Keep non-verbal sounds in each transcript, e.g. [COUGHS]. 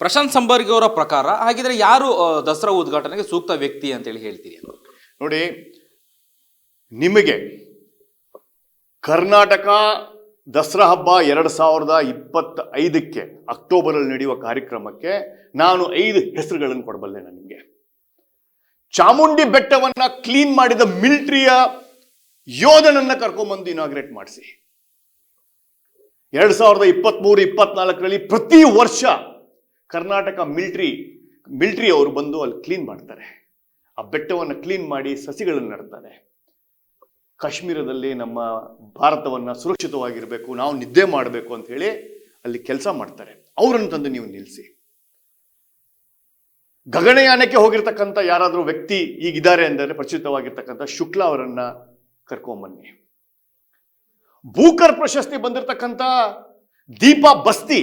ಪ್ರಶಾಂತ್ ಸಂಬರ್ಗಿ ಅವರ ಪ್ರಕಾರ, ಹಾಗಿದ್ರೆ ಯಾರು ದಸರಾ ಉದ್ಘಾಟನೆಗೆ ಸೂಕ್ತ ವ್ಯಕ್ತಿ ಅಂತೇಳಿ ಹೇಳ್ತೀರಿ? ನೋಡಿ, ನಿಮಗೆ ಕರ್ನಾಟಕ ದಸರಾ ಹಬ್ಬ ಎರಡು ಸಾವಿರದ ಇಪ್ಪತ್ತ ಐದಕ್ಕೆ ಅಕ್ಟೋಬರಲ್ಲಿ ನಡೆಯುವ ಕಾರ್ಯಕ್ರಮಕ್ಕೆ ನಾನು ಐದು ಹೆಸರುಗಳನ್ನು ಕೊಡಬಲ್ಲೆ ನಾನು ನಿಮಗೆ. ಚಾಮುಂಡಿ ಬೆಟ್ಟವನ್ನ ಕ್ಲೀನ್ ಮಾಡಿದ ಮಿಲಿಟರಿಯ ಯೋಧನನ್ನ ಕರ್ಕೊಂಬಂದು ಇನಾಗ್ರೇಟ್ ಮಾಡಿಸಿ. ಎರಡು ಸಾವಿರದ ಇಪ್ಪತ್ಮೂರು, ಇಪ್ಪತ್ನಾಲ್ಕರಲ್ಲಿ ಪ್ರತಿ ವರ್ಷ ಕರ್ನಾಟಕ ಮಿಲ್ಟ್ರಿ ಮಿಲ್ಟ್ರಿ ಅವರು ಬಂದು ಅಲ್ಲಿ ಕ್ಲೀನ್ ಮಾಡ್ತಾರೆ. ಆ ಬೆಟ್ಟವನ್ನು ಕ್ಲೀನ್ ಮಾಡಿ ಸಸಿಗಳನ್ನು ನೆಡ್ತಾರೆ. ಕಾಶ್ಮೀರದಲ್ಲಿ ನಮ್ಮ ಭಾರತವನ್ನು ಸುರಕ್ಷಿತವಾಗಿರಬೇಕು, ನಾವು ನಿದ್ದೆ ಮಾಡಬೇಕು ಅಂತ ಹೇಳಿ ಅಲ್ಲಿ ಕೆಲಸ ಮಾಡ್ತಾರೆ. ಅವರನ್ನು ತಂದು ನೀವು ನಿಲ್ಲಿಸಿ ಗಗನಯಾನಕ್ಕೆ ಹೋಗಿರ್ತಕ್ಕಂಥ ಯಾರಾದರೂ ವ್ಯಕ್ತಿ ಈಗಿದ್ದಾರೆ ಅಂದರೆ ಪರಿಚಿತವಾಗಿರ್ತಕ್ಕಂಥ ಶುಕ್ಲಾ ಅವರನ್ನ ಕರ್ಕೊಂಬನ್ನಿ. ಭೂಕರ್ ಪ್ರಶಸ್ತಿ ಬಂದಿರತಕ್ಕಂಥ ದೀಪಾ ಬಸ್ತಿ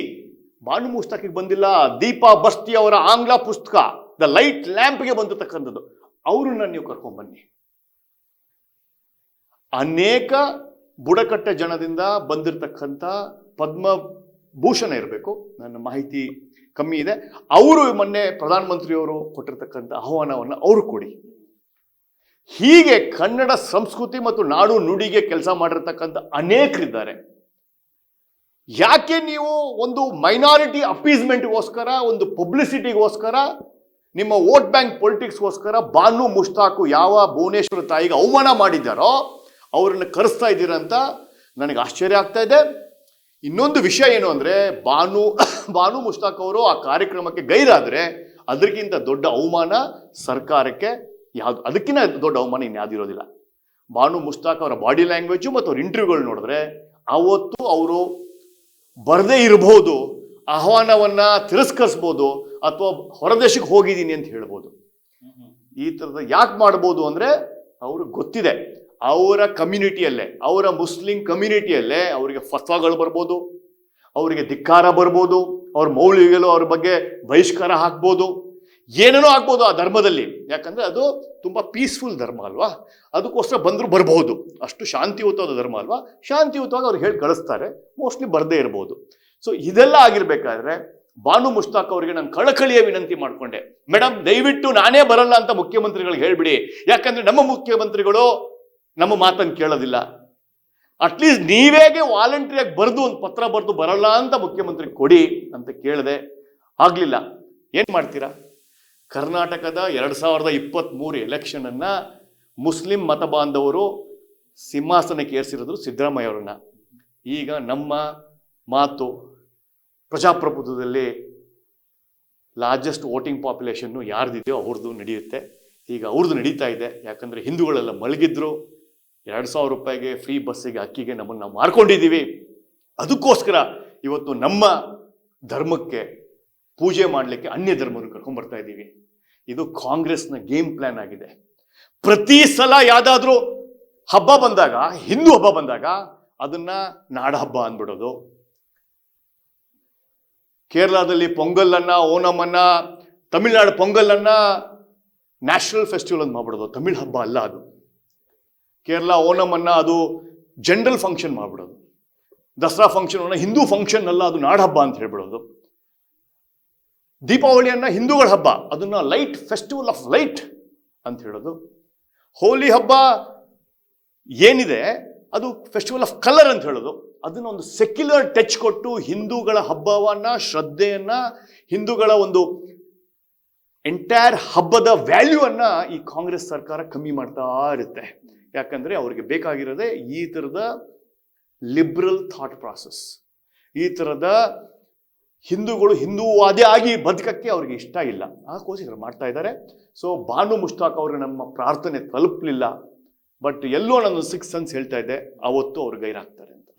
ಬಾನು ಮುಸ್ತಾಕಿಗೆ ಬಂದಿಲ್ಲ, ದೀಪಾ ಬಸ್ತಿ ಅವರ ಆಂಗ್ಲ ಪುಸ್ತಕ, ದ ಲೈಟ್ ಲ್ಯಾಂಪ್ಗೆ ಬಂದಿರತಕ್ಕಂಥದ್ದು. ಅವ್ರನ್ನ ನೀವು ಕರ್ಕೊಂಬನ್ನಿ ಅನೇಕ ಬುಡಕಟ್ಟ ಜನದಿಂದ ಬಂದಿರತಕ್ಕಂಥ ಪದ್ಮಭೂಷಣ ಇರಬೇಕು. ನನ್ನ ಮಾಹಿತಿ ಕಮ್ಮಿ ಇದೆ. ಅವರು ಮೊನ್ನೆ ಪ್ರಧಾನಮಂತ್ರಿಯವರು ಕೊಟ್ಟಿರ್ತಕ್ಕಂಥ ಆಹ್ವಾನವನ್ನು ಅವರು ಕೊಡಿ. ಹೀಗೆ ಕನ್ನಡ ಸಂಸ್ಕೃತಿ ಮತ್ತು ನಾಡು ನುಡಿಗೆ ಕೆಲಸ ಮಾಡಿರ್ತಕ್ಕಂಥ ಅನೇಕರಿದ್ದಾರೆ. ಯಾಕೆ ನೀವು ಒಂದು ಮೈನಾರಿಟಿ ಅಪೀಸ್ಮೆಂಟ್ಗೋಸ್ಕರ ಒಂದು ಪಬ್ಲಿಸಿಟಿಗೋಸ್ಕರ ನಿಮ್ಮ ವೋಟ್ ಬ್ಯಾಂಕ್ ಪೊಲಿಟಿಕ್ಸ್ಗೋಸ್ಕರ ಬಾನು ಮುಷ್ತಾಕು ಯಾವ ಭುವನೇಶ್ವರ ತಾಯಿಗೆ ಅವಮಾನ ಮಾಡಿದ್ದಾರೋ, ಅವರನ್ನು ಕರೆಸ್ತಾ ಇದ್ದೀರಂತ ಅಂತ ನನಗೆ ಆಶ್ಚರ್ಯ ಆಗ್ತಾ ಇದೆ. ಇನ್ನೊಂದು ವಿಷಯ ಏನು ಅಂದರೆ, ಬಾನು [COUGHS] ಬಾನು ಮುಷ್ತಾಕ್ ಅವರು ಆ ಕಾರ್ಯಕ್ರಮಕ್ಕೆ ಗೈರಾದರೆ ಅದಕ್ಕಿಂತ ದೊಡ್ಡ ಅವಮಾನ ಸರ್ಕಾರಕ್ಕೆ ಯಾವ್ದು, ಅದಕ್ಕಿಂತ ದೊಡ್ಡ ಅವಮಾನ ಇನ್ಯಾವುದಿರೋದಿಲ್ಲ ಬಾನು ಮುಷ್ತಾಕ್ ಅವರ ಬಾಡಿ ಲ್ಯಾಂಗ್ವೇಜು ಮತ್ತು ಅವ್ರ ಇಂಟರ್ವ್ಯೂಗಳು ನೋಡಿದ್ರೆ, ಅವತ್ತು ಅವರು ಬರದೇ ಇರಬಹುದು ಆಹ್ವಾನವನ್ನ ತಿರಸ್ಕರಿಸ್ಬೋದು ಅಥವಾ ಹೊರದೇಶಕ್ಕೆ ಹೋಗಿದ್ದೀನಿ ಅಂತ ಹೇಳ್ಬೋದು. ಈ ಥರದ ಯಾಕೆ ಮಾಡ್ಬೋದು ಅಂದರೆ ಅವ್ರಿಗೆ ಗೊತ್ತಿದೆ. ಅವರ ಕಮ್ಯುನಿಟಿಯಲ್ಲೇ, ಅವರ ಮುಸ್ಲಿಂ ಕಮ್ಯುನಿಟಿಯಲ್ಲೇ ಅವರಿಗೆ ಫತ್ವಾಗಳು ಬರ್ಬೋದು, ಅವರಿಗೆ ಧಿಕ್ಕಾರ ಬರ್ಬೋದು, ಅವ್ರ ಮೌಲ್ಯಗಳು ಅವ್ರ ಬಗ್ಗೆ ಬಹಿಷ್ಕಾರ ಹಾಕ್ಬೋದು. ಏನೇನೋ ಆಗ್ಬೋದು ಆ ಧರ್ಮದಲ್ಲಿ. ಯಾಕಂದರೆ ಅದು ತುಂಬ ಪೀಸ್ಫುಲ್ ಧರ್ಮ ಅಲ್ವಾ? ಅದಕ್ಕೋಸ್ಕರ ಬಂದರೂ ಬರಬಹುದು ಅಷ್ಟು ಶಾಂತಿಯುತವಾದ ಧರ್ಮ ಅಲ್ವಾ? ಶಾಂತಿಯುತವಾಗಿ ಅವ್ರು ಹೇಳಿ ಕಳಿಸ್ತಾರೆ. ಮೋಸ್ಟ್ಲಿ ಬರದೇ ಇರ್ಬೋದು. ಸೊ ಇದೆಲ್ಲ ಆಗಿರಬೇಕಾದ್ರೆ ಬಾನು ಮುಷ್ತಾಕ್ ಅವರಿಗೆ ನಾನು ಕಳಕಳಿಯ ವಿನಂತಿ ಮಾಡಿಕೊಂಡೆ. ಮೇಡಮ್ ದಯವಿಟ್ಟು ನಾನೇ ಬರಲ್ಲ ಅಂತ ಮುಖ್ಯಮಂತ್ರಿಗಳಿಗೆ ಹೇಳಿಬಿಡಿ. ಯಾಕಂದ್ರೆ ನಮ್ಮ ಮುಖ್ಯಮಂತ್ರಿಗಳು ನಮ್ಮ ಮಾತನ್ನು ಕೇಳೋದಿಲ್ಲ. ಅಟ್ಲೀಸ್ಟ್ ನೀವೇಗೆ ವಾಲಂಟ್ರಿಯಾಗಿ ಬರೆದು ಒಂದು ಪತ್ರ ಬರೆದು ಬರಲ್ಲ ಅಂತ ಮುಖ್ಯಮಂತ್ರಿ ಕೊಡಿ ಅಂತ ಕೇಳಿದೆ. ಆಗಲಿಲ್ಲ. ಏನು ಮಾಡ್ತೀರಾ? ಕರ್ನಾಟಕದ ಎರಡು ಸಾವಿರದ ಇಪ್ಪತ್ತ್ ಎಲೆಕ್ಷನನ್ನು ಎಲೆಕ್ಷನ್ ಮುಸ್ಲಿಂ ಮತ ಬಾಂಧವರು ಸಿಂಹಾಸನಕ್ಕೆ ಏರಿಸಿರೋದು ಸಿದ್ದರಾಮಯ್ಯ ಅವರನ್ನ. ಈಗ ನಮ್ಮ ಮಾತು ಪ್ರಜಾಪ್ರಭುತ್ವದಲ್ಲಿ ಲಾರ್ಜೆಸ್ಟ್ ವೋಟಿಂಗ್ ಪಾಪ್ಯುಲೇಷನ್ನು ಯಾರ್ದಿದೆಯೋ ಅವ್ರದ್ದು ನಡೆಯುತ್ತೆ. ಈಗ ಅವ್ರದ್ದು ನಡೀತಾ ಇದೆ. ಯಾಕಂದರೆ ಹಿಂದೂಗಳೆಲ್ಲ ಮಲಗಿದ್ರು. ಎರಡು ಸಾವಿರ ರೂಪಾಯಿಗೆ ಫ್ರೀ ಬಸ್ಸಿಗೆ ಅಕ್ಕಿಗೆ ನಮ್ಮನ್ನು ನಾವು ಮಾರ್ಕೊಂಡಿದ್ದೀವಿ ಅದಕ್ಕೋಸ್ಕರ ಇವತ್ತು ನಮ್ಮ ಧರ್ಮಕ್ಕೆ ಪೂಜೆ ಮಾಡಲಿಕ್ಕೆ ಅನ್ಯ ಧರ್ಮರು ಕರ್ಕೊಂಡ್ಬರ್ತಾ ಇದ್ದೀವಿ. ಇದು ಕಾಂಗ್ರೆಸ್ನ ಗೇಮ್ ಪ್ಲಾನ್ ಆಗಿದೆ. ಪ್ರತಿ ಸಲ ಯಾವುದಾದ್ರೂ ಹಬ್ಬ ಬಂದಾಗ, ಹಿಂದೂ ಹಬ್ಬ ಬಂದಾಗ ಅದನ್ನ ನಾಡ ಹಬ್ಬ ಅಂದ್ಬಿಡೋದು. ಕೇರಳದಲ್ಲಿ ಪೊಂಗಲನ್ನ ಓಣಮನ್ನ, ತಮಿಳ್ನಾಡು ಪೊಂಗಲನ್ನ ನ್ಯಾಷನಲ್ ಫೆಸ್ಟಿವಲ್ ಅಂತ ಮಾಡ್ಬಿಡೋದು. ತಮಿಳ್ ಹಬ್ಬ ಅಲ್ಲ ಅದು. ಕೇರಳ ಓಣಮನ್ನ ಅದು ಜನರಲ್ ಫಂಕ್ಷನ್ ಮಾಡ್ಬಿಡೋದು. ದಸರಾ ಫಂಕ್ಷನ್ ಹಿಂದೂ ಫಂಕ್ಷನ್ ಅಲ್ಲ ಅದು ನಾಡ ಹಬ್ಬ ಅಂತ ಹೇಳ್ಬಿಡೋದು. ದೀಪಾವಳಿಯನ್ನ ಹಿಂದೂಗಳ ಹಬ್ಬ, ಅದನ್ನ ಲೈಟ್, ಫೆಸ್ಟಿವಲ್ ಆಫ್ ಲೈಟ್ ಅಂತ ಹೇಳೋದು. ಹೋಲಿ ಹಬ್ಬ ಏನಿದೆ, ಅದು ಫೆಸ್ಟಿವಲ್ ಆಫ್ ಕಲರ್ ಅಂತ ಹೇಳೋದು. ಅದನ್ನ ಒಂದು ಸೆಕ್ಯುಲರ್ ಟಚ್ ಕೊಟ್ಟು ಹಿಂದೂಗಳ ಹಬ್ಬವನ್ನ, ಶ್ರದ್ಧೆಯನ್ನ, ಹಿಂದೂಗಳ ಒಂದು ಎಂಟೈರ್ ಹಬ್ಬದ ವ್ಯಾಲ್ಯೂ ಅನ್ನ ಈ ಕಾಂಗ್ರೆಸ್ ಸರ್ಕಾರ ಕಮ್ಮಿ ಮಾಡ್ತಾ ಇರುತ್ತೆ. ಯಾಕಂದ್ರೆ ಅವರಿಗೆ ಬೇಕಾಗಿರೋದೇ ಈ ಥರದ ಲಿಬ್ರಲ್ ಥಾಟ್ ಪ್ರಾಸೆಸ್. ಈ ಥರದ ಹಿಂದೂಗಳು ಹಿಂದೂವಾದಿ ಆಗಿ ಬದುಕಕ್ಕೆ ಅವ್ರಿಗೆ ಇಷ್ಟ ಇಲ್ಲ. ಅದಕ್ಕೋಸ್ಕರ ಮಾಡ್ತಾ ಇದ್ದಾರೆ. ಸೊ ಬಾನು ಮುಷ್ತಾಕ್ ಅವ್ರಿಗೆ ನಮ್ಮ ಪ್ರಾರ್ಥನೆ ತಲುಪಲಿಲ್ಲ. ಬಟ್ ಎಲ್ಲೋ ನನ್ನ ಸಿಕ್ಸ್ ಸನ್ಸ್ ಹೇಳ್ತಾ ಇದ್ದೆ ಅವತ್ತು ಅವ್ರು ಗೈರಾಗ್ತಾರೆ.